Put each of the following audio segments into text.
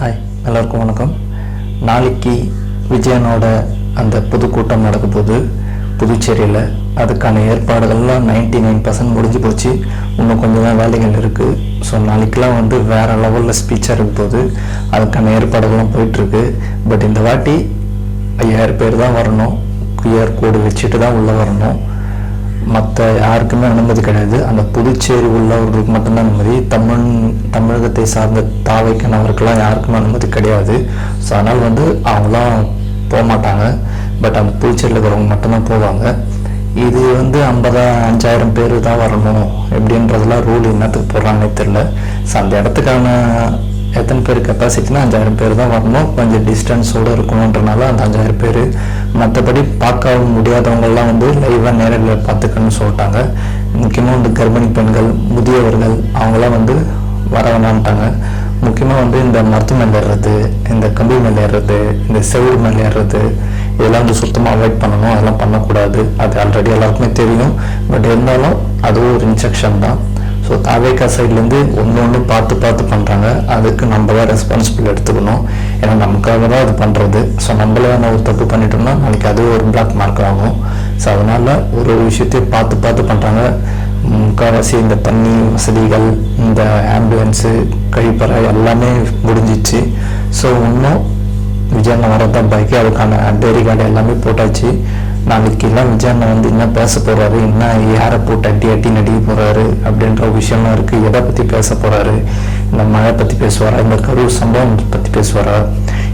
Hi எல்லாருக்கும் வணக்கம். நாளைக்கு விஜயனோட அந்த பொதுக்கூட்டம் நடக்க போகுது. புதுச்சேரியில். அதுக்கான ஏற்பாடுகள்லாம் நைன்டி நைன் பர்சன்ட் முடிஞ்சு போச்சு. இன்னும் கொஞ்சம் தான் வேலைகள் இருக்குது ஸோ நாளைக்கெலாம் வந்து வேறு லெவலில் ஸ்பீச்சாக இருக்க போகுது. அதுக்கான ஏற்பாடுகள்லாம் போயிட்டுருக்கு. பட் இந்த வாட்டி ஐயாயிரம் பேர் தான் வரணும். கியூஆர் கோடு வச்சுட்டு தான் உள்ளே வரணும். மற்ற யாருக்குமே அனுமதி கிடையாது. அந்த புதுச்சேரி உள்ளவர்களுக்கு மட்டும்தான் அனுமதி. தமிழ் தமிழகத்தை சார்ந்த தாவைக்கணவருக்கெல்லாம் யாருக்குமே அனுமதி கிடையாது. ஸோ அதனால் வந்து அவங்களாம் போக மாட்டாங்க பட் அந்த புதுச்சேரியில் இருக்கிறவங்க மட்டும்தான் போவாங்க. இது வந்து ஐம்பதா அஞ்சாயிரம் பேர் தான் வரணும் எப்படின்றதெல்லாம் ரூல் என்னத்துக்கு போடுறாங்கன்னே தெரில ஸோ அந்த இடத்துக்கான எத்தனை பேர் கெப்பாசிட்டினா அஞ்சாயிரம் பேர் தான் வரணும். கொஞ்சம் டிஸ்டன்ஸோடு இருக்கணுன்றனால அந்த அஞ்சாயிரம் பேர் மற்றபடி பார்க்க முடியாதவங்கள்லாம் வந்து லைவாக நேரில் பார்த்துக்கணும்னு சொல்லிட்டாங்க. முக்கியமாக வந்து கர்ப்பிணி பெண்கள் முதியவர்கள் அவங்களாம் வந்து வர வேணான்ட்டாங்க முக்கியமாக வந்து இந்த மருத்துவ மேலே ஏறுறது இந்த கம்பி மேலே ஏறுறது இந்த செவிடு மேலே ஏறுறது இதெல்லாம் வந்து சுத்தமாக அவாய்ட் பண்ணணும். அதெல்லாம் பண்ணக்கூடாது. அது ஆல்ரெடி எல்லாருக்குமே தெரியும். பட் இருந்தாலும் அதுவும் ஒரு இன்ஜெக்ஷன் தான். ஸோ தாவேக்கா சைட்லேருந்து ஒன்று ஒன்று பார்த்து பார்த்து பண்ணுறாங்க அதுக்கு நம்ம தான் ரெஸ்பான்சிபிள் எடுத்துக்கணும். ஏன்னா நமக்காக தான் அது பண்ணுறது ஸோ நம்மளே நம்ம ஒரு தப்பு பண்ணிட்டோம்னா நாளைக்கு அது ஒரு பிளாக் மார்க் ஆகும். ஸோ அதனால் ஒரு ஒரு விஷயத்தையும் பார்த்து பார்த்து பண்ணுறாங்க முக்கால்வாசி இந்த தண்ணி வசதிகள் இந்த ஆம்புலன்ஸு கழிப்பறை எல்லாமே முடிஞ்சிச்சு. ஸோ இன்னும் விஜயண்ணா வரதான் பைக்கு. அதுக்கான டேரி கார்டு எல்லாமே போட்டாச்சு. நாளைக்கு எல்லாம் விஜயண்ணா வந்து என்ன பேச போகிறாரு என்ன யாரை போட்டு அட்டி அட்டி நடிக்க போகிறாரு அப்படின்ற விஷயம்லாம் இருக்குது எதை பற்றி பேச போகிறாரு இந்த மழை பத்தி பேசுவாரா? இந்த கரூர் சம்பவம் பத்தி பேசுவாரா?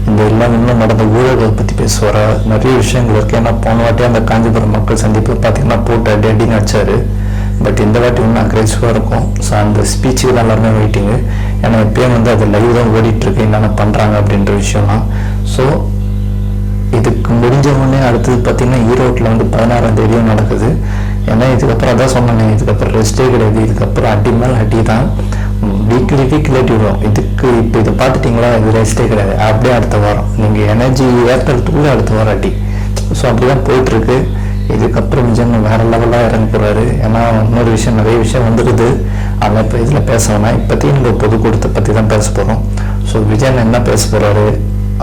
இந்த எல்லாம் இன்னும் நடந்த ஊழல்களை பத்தி பேசுவாரா? நிறைய விஷயங்கள் இருக்கு. ஏன்னா போன வாட்டி அந்த காஞ்சிபுரம் மக்கள் சந்திப்பு பார்த்தீங்கன்னா போட்டு அடி அடின்னு நடிச்சாரு பட் இந்த வாட்டி இன்னும் அக்ரெசிவாக இருக்கும். ஸோ அந்த ஸ்பீச்சுக்கு எல்லாருமே வெயிட்டிங்கு ஏன்னா எப்பயும் வந்து அது லைவ் தான் ஓடிட்டு இருக்கு என்னென்ன பண்ணுறாங்க அப்படின்ற விஷயம்லாம். ஸோ இதுக்கு முடிஞ்ச உடனே அடுத்தது பார்த்தீங்கன்னா ஈரோட்டில் வந்து பதினாறாம் தேதியும் நடக்குது. ஏன்னா இதுக்கப்புறம் அதான் சொன்னாங்க இதுக்கப்புறம் ரெஸ்டே கிடையாது. இதுக்கப்புறம் அடி மேல் அடி தான். வீக்லி வீக்லி அடி வரும். இதுக்கு இப்போ இதை பார்த்துட்டிங்களா? இது ரெஸ்டே கிடையாது. அப்படியே அடுத்த வாரம். நீங்கள் எனர்ஜி ஏற்றுறதுக்குள்ளே அடுத்த வாரம் அடி. ஸோ அப்படி தான் போயிட்டுருக்கு. இதுக்கப்புறம் விஜயன் வேற லெவலாக இறங்க போகிறாரு ஏன்னா இன்னொரு விஷயம் நிறைய விஷயம் வந்துடுது. ஆனால் இப்போ இதில் பேசணும்னா இப்போத்தையும் இந்த நம்ம பொதுக்கூட்டத்தை பற்றி தான் பேச போகிறோம் ஸோ விஜயன் என்ன பேச போகிறாரு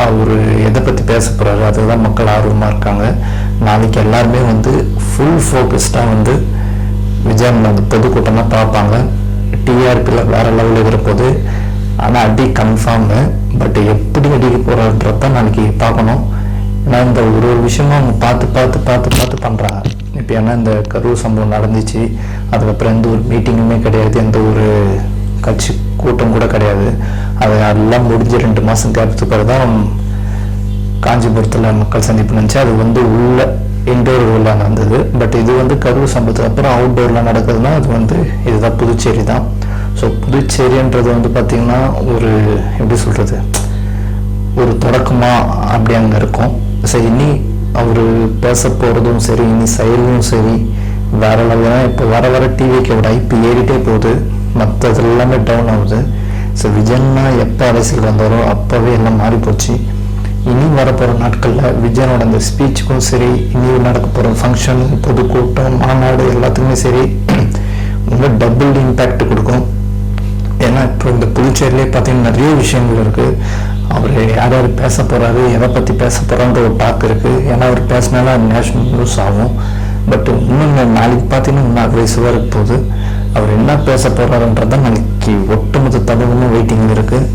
அவர் எதை பற்றி பேச போகிறாரு அதுதான் மக்கள் ஆர்வமாக இருக்காங்க. நாளைக்கு எல்லாருமே வந்து ஃபுல் ஃபோக்கஸ்டாக வந்து விஜயன் அந்த பொதுக்கூட்டம் தான் பார்ப்பாங்க. டிஆர்பியில் வேற லெவலில் இருப்போது ஆனால் அடி கன்ஃபார்மு பட் எப்படி அடிக்க போகிறன்றத நாளைக்கு பார்க்கணும். ஏன்னா இந்த ஒரு ஒரு விஷயமும் அவங்க பார்த்து பார்த்து பார்த்து பார்த்து பண்ணுறாங்க இப்போ ஏன்னா இந்த கரூர் சம்பவம் நடந்துச்சு. அதுக்கப்புறம் எந்த ஒரு மீட்டிங்குமே கிடையாது. எந்த ஒரு கட்சி கூட்டம் கூட கிடையாது. அது எல்லாம் முடிஞ்சு ரெண்டு மாதம் கேப்துக்கு தான் காஞ்சிபுரத்தில் மக்கள் சந்திப்பு நினச்சி அது வந்து உள்ள இன்டோர் உள்ள நடந்தது. பட் இது வந்து கரூர் சம்பவத்துக்கு அப்புறம் அவுட்டோரில் நடக்குதுன்னா அது வந்து இதுதான் புதுச்சேரி தான். ஸோ புதுச்சேரின்றது வந்து பார்த்திங்கன்னா ஒரு எப்படி சொல்கிறது ஒரு தொடக்கமாக அப்படி அங்கே இருக்கும். சரி இனி அவர் பேச போகிறதும் சரி இனி செயலும் சரி வேற லெவலாக இப்போ வர வர டிவிக்கு விட இப்போ ஏறிட்டே போகுது. மற்றது எல்லாமே டவுன் ஆகுது. ஸோ விஜயன்னா எப்போ அரசியல் வந்தாரோ அப்போவே எல்லாம் மாறி போச்சு இனி வரப்போகிற நாட்களில் விஜயனோட அந்த ஸ்பீச்சுக்கும் சரி இனி நடக்க போகிற ஃபங்க்ஷன் பொதுக்கூட்டம் மாநாடு எல்லாத்துக்குமே சரி ரொம்ப டபுள் இம்பேக்ட் கொடுக்கும். ஏன்னா இப்போ இந்த புதுச்சேரியிலே பார்த்தீங்கன்னா நிறைய விஷயங்கள் இருக்குது அவர் யார் யார் பேச போகிறாரு எதை பற்றி பேச போகிறான்ற ஒரு டாக் இருக்குது ஏன்னா அவர் பேசினாலும் அது நேஷனல் நியூஸ் ஆகும். பட் இன்னும் நாளைக்கு பார்த்தீங்கன்னா இன்னும் அக்ரெசிவாக இருக்க போகுது. அவர் என்ன பேச போகிறாருன்றது தான் நாளைக்கு ஒட்டுமொத்த தகவலும் வெயிட்டிங் இருக்குது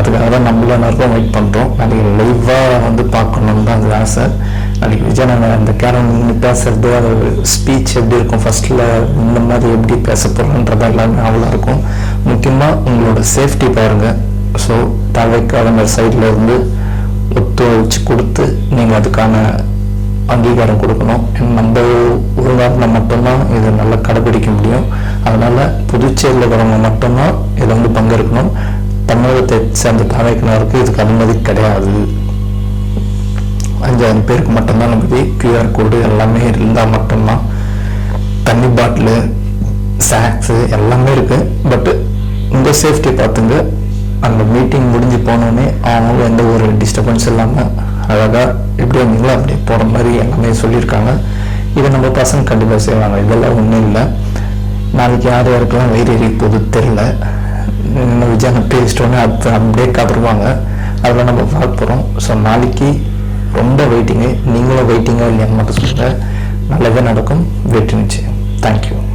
அதுக்காக தான் நம்மள நேரம் வெயிட் பண்ணுறோம் நாளைக்கு லைவாக வந்து பார்க்கணுன்னு தான் அது ஆசை. நாளைக்கு விஜய் அந்த கேரன் பேசுறது அது ஸ்பீச் எப்படி இருக்கும்? ஃபர்ஸ்ட்ல இந்த மாதிரி எப்படி பேச போகிறோன்றது எல்லாமே அவ்வளோ இருக்கும். முக்கியமாக உங்களோட சேஃப்டி பாருங்க. ஸோ தலைக்காரங்க சைடில் இருந்து ஒத்துழைச்சு கொடுத்து நீங்கள் அதுக்கான அங்கீகாரம் கொடுக்கணும். நம்ம உருவாக்கில் மட்டும்தான் இதை நல்லா கடைபிடிக்க முடியும். அதனால புதுச்சேரியில் இருக்கிறவங்க மட்டும்தான் இதில் வந்து பங்கெடுக்கணும். தமிழகத்தை சேர்ந்த தாமைக்கினருக்கு இதுக்கு அனுமதி கிடையாது. அஞ்சாயிரம் பேருக்கு மட்டும்தான் அனுமதி. கியூஆர் கோடு எல்லாமே இருந்தால் மட்டும்தான். தண்ணி பாட்டிலு ஸ்நாக்ஸு எல்லாமே இருக்குது பட்டு உங்கள் சேஃப்டி பார்த்துங்க. அந்த மீட்டிங் முடிஞ்சு போனோடனே அவங்களும் எந்த ஒரு டிஸ்டர்பன்ஸ் இல்லாமல் அழகாக எப்படி வந்தீங்களோ அப்படி போகிற மாதிரி எல்லாமே சொல்லியிருக்காங்க. இதை நம்ம பசங்க கண்டிப்பாக செய்வாங்க. இதெல்லாம் ஒன்றும் இல்லை. நாளைக்கு யார் யாருக்கெல்லாம் வயிறு எரிய போகுது தெரில இன்னும் விஜய் பேசிட்டோன்னே அது அப்படியே கதருவாங்க அதெல்லாம் நம்ம பார்க்க போகிறோம் ஸோ நாளைக்கு ரொம்ப வெயிட்டிங்கு நீங்களும் வெயிட்டிங்காக இல்லையான்னு மட்டும் சொல்லுங்கள் நல்லதே நடக்கும். வெற்றி நிச்சயம். தேங்க்யூ